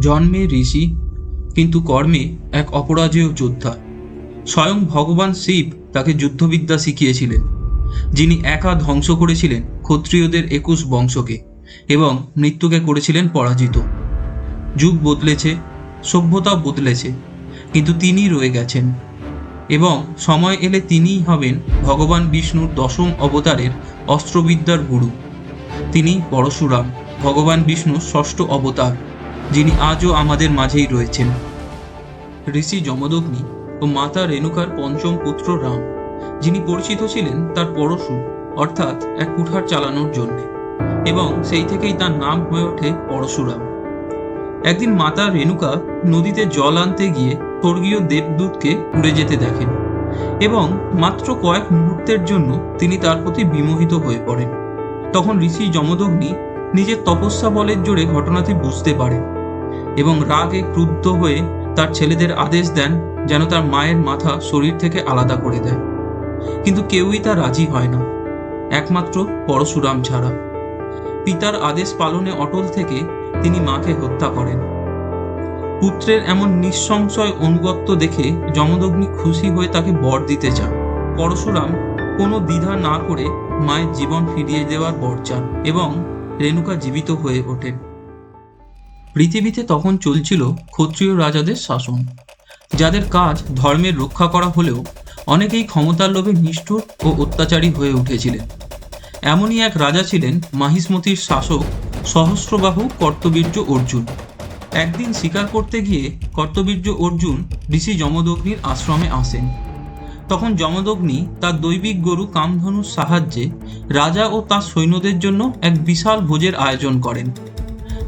জন্মে ঋষি, কিন্তু কর্মে এক অপরাজেয় যোদ্ধা। স্বয়ং ভগবান শিব তাকে যুদ্ধবিদ্যা শিখিয়েছিলেন, যিনি একা ধ্বংস করেছিলেন ক্ষত্রিয়দের একুশ বংশকে এবং মৃত্যুকে করেছিলেন পরাজিত। যুগ বদলেছে, সভ্যতা বদলেছে, কিন্তু তিনি রয়ে গেছেন। এবং সময় এলে তিনিই হবেন ভগবান বিষ্ণুর দশম অবতারের অস্ত্রবিদ্যার গুরু। তিনি পরশুরাম, ভগবান বিষ্ণুর ষষ্ঠ অবতার। যিনি আজও আমাদের মাঝেই রয়েছেন। ঋষি যমদগ্নি ও মাতা রেণুকার পঞ্চম পুত্র রাম, যিনি পরিচিত ছিলেন তার পরশু, অর্থাৎ এক কুঠার চালানোর জন্য, এবং সেই থেকেই তার নাম হয়ে ওঠে পরশুরাম। একদিন মাতা রেণুকা নদীতে জল আনতে গিয়ে স্বর্গীয় দেবদূতকে উড়ে যেতে দেখেন, এবং মাত্র কয়েক মুহূর্তের জন্য তিনি তার প্রতি বিমোহিত হয়ে পড়েন। তখন ঋষি যমদগ্নি নিজের তপস্যা বলের জোরে ঘটনাটি বুঝতে পারেন। এবং রাগে ক্রুদ্ধ হয়ে তার ছেলেদের আদেশ দেন যেন তার মায়ের মাথা শরীর থেকে আলাদা করে দেয়। কিন্তু কেউই তা রাজি হয় না। একমাত্র পরশুরাম ছাড়া। পিতার আদেশ পালনে অটল থেকে তিনি মাকে হত্যা করেন। পুত্রের এমন নিঃসংশয় অনুগত্য দেখে যমদগ্নি খুশি হয়ে তাকে বর দিতে চান। পরশুরাম কোনো দ্বিধা না করে মায়ের জীবন ফিরিয়ে দেওয়ার বর চান এবং রেণুকা জীবিত হয়ে ওঠেন। পৃথিবীতে তখন চলছিল ক্ষত্রিয় রাজাদের শাসন। যাদের কাজ ধর্মের রক্ষা করা হলেও অনেকেই ক্ষমতার লোভে নিষ্ঠুর ও অত্যাচারী হয়ে উঠেছিলেন। এমনই এক রাজা ছিলেন মাহিষ্মতির শাসক সহস্রবাহু কর্তবীর্য অর্জুন। একদিন শিকার করতে গিয়ে কর্তবীর্য অর্জুন ঋষি যমদগ্নির আশ্রমে আসেন। তখন যমদগ্নি তার দৈবিক গরু কামধনুর সাহায্যে রাজা ও তার সৈন্যদের জন্য এক বিশাল ভোজের আয়োজন করেন।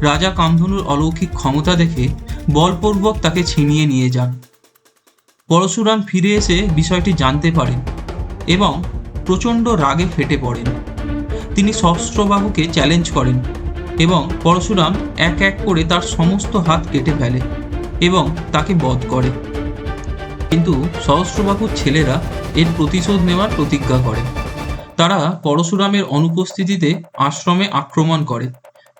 রাজা কামধনুর অলৌকিক ক্ষমতা দেখে বলপূর্বক তাকে ছিনিয়ে নিয়ে যান। পরশুরাম ফিরে এসে বিষয়টি জানতে পারেন এবং প্রচণ্ড রাগে ফেটে পড়েন। তিনি সহস্রবাহুকে চ্যালেঞ্জ করেন এবং পরশুরাম এক এক করে তার সমস্ত হাত কেটে ফেলে এবং তাকে বধ করে। কিন্তু সহস্রবাহুর ছেলেরা এর প্রতিশোধ নেওয়ার প্রতিজ্ঞা করে। তারা পরশুরামের অনুপস্থিতিতে আশ্রমে আক্রমণ করে।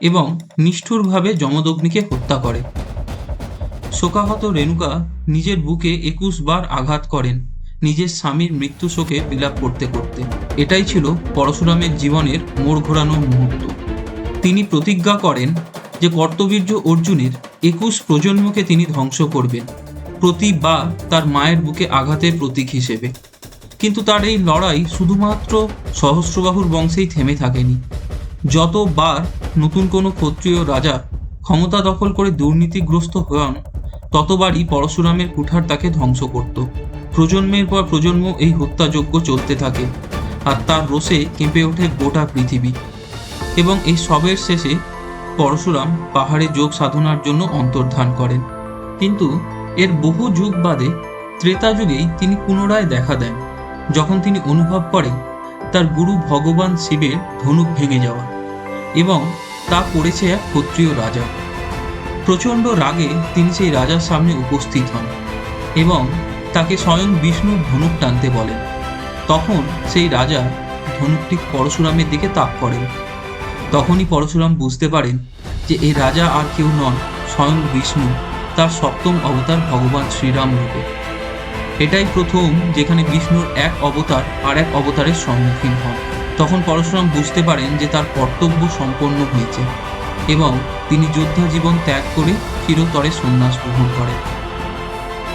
এবং নিষ্ঠুরভাবে যমদগ্নিকে হত্যা করে। শোকাহত রেণুকা নিজের বুকে একুশ বার আঘাত করেন, নিজের স্বামীর মৃত্যু শোকে বিলাপ করতে করতে। এটাই ছিল পরশুরামের জীবনের মোড় ঘোরানো মুহূর্ত। তিনি প্রতিজ্ঞা করেন যে কর্তবীর্য অর্জুনের একুশ প্রজন্মকে তিনি ধ্বংস করবেন, প্রতিবার তার মায়ের বুকে আঘাতের প্রতীক হিসেবে। কিন্তু তার এই লড়াই শুধুমাত্র সহস্রবাহুর বংশেই থেমে থাকেনি। যতবার নতুন কোনো ক্ষত্রিয় রাজা ক্ষমতা দখল করে দুর্নীতিগ্রস্ত হন, ততবারই পরশুরামের কুঠার তাকে ধ্বংস করত। প্রজন্মের পর প্রজন্ম এই হত্যাযজ্ঞ চলতে থাকে আর তার রোষে কেঁপে ওঠে গোটা পৃথিবী। এবং এই সবের শেষে পরশুরাম পাহাড়ে যোগ সাধনার জন্য অন্তর্ধান করেন। কিন্তু এর বহু যুগ বাদে ত্রেতা যুগেই তিনি পুনরায় দেখা দেন, যখন তিনি অনুভব করেন তার গুরু ভগবান শিবের ধনুক ভেঙে যাওয়া এবং তা করেছে এক ক্ষত্রিয় রাজা। প্রচণ্ড রাগে তিনি সেই রাজার সামনে উপস্থিত হন এবং তাকে স্বয়ং বিষ্ণুর ধনুক টানতে বলেন। তখন সেই রাজা ধনুকটি পরশুরামের দিকে তাক করেন। তখনই পরশুরাম বুঝতে পারেন যে এই রাজা আর কেউ নন, স্বয়ং বিষ্ণু, তার সপ্তম অবতার ভগবান শ্রীরাম রূপে। এটাই প্রথম যেখানে বিষ্ণুর এক অবতার আর এক অবতারের সম্মুখীন হন। তখন পরশুরাম বুঝতে পারেন যে তার কর্তব্য সম্পন্ন হয়েছে এবং তিনি যোদ্ধা জীবন ত্যাগ করে চিরতরে সন্ন্যাস গ্রহণ করেন।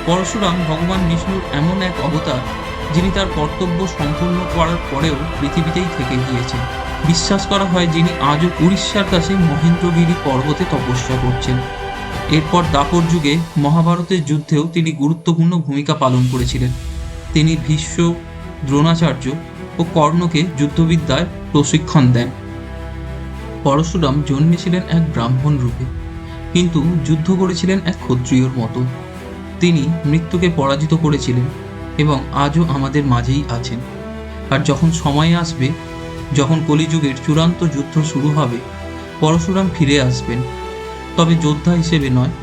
পরশুরাম ভগবান বিষ্ণুর এমন এক অবতার যিনি তার কর্তব্য সম্পূর্ণ করার পরেও পৃথিবীতেই থেকে গিয়েছেন। বিশ্বাস করা হয় যিনি আজও উড়িষ্যার কাছে মহেন্দ্রগিরি পর্বতে তপস্যা করছেন। এরপর দাপর যুগে মহাভারতের যুদ্ধেও তিনি গুরুত্বপূর্ণ ভূমিকা পালন করেছিলেন। তিনি ভীষ্ম, দ্রোণাচার্য ও কর্ণকে যুদ্ধবিদ্যায় প্রশিক্ষণ দেন। পরশুরাম জন্মেছিলেন এক ব্রাহ্মণ রূপে, কিন্তু যুদ্ধ করেছিলেন এক ক্ষত্রিয়র মতো। তিনি মৃত্যুকে পরাজিত করেছিলেন এবং আজও আমাদের মাঝেই আছেন। আর যখন সময় আসবে, যখন কলিযুগের চূড়ান্ত যুদ্ধ শুরু হবে, পরশুরাম ফিরে আসবেন। তবে যোদ্ধা হিসেবে নয়,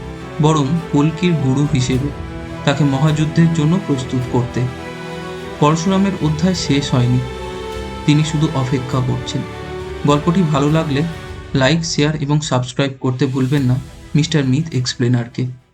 বরং কল্কির গুরু হিসেবে তাকে মহাযুদ্ধের জন্য প্রস্তুত করতে পরশুরামের অধ্যায় শেষ হয়নি। তিনি শুধু অপেক্ষা করছেন। গল্পটি ভালো লাগলে লাইক, শেয়ার এবং সাবস্ক্রাইব করতে ভুলবেন না, মিস্টার মিথ এক্সপ্লেনারকে।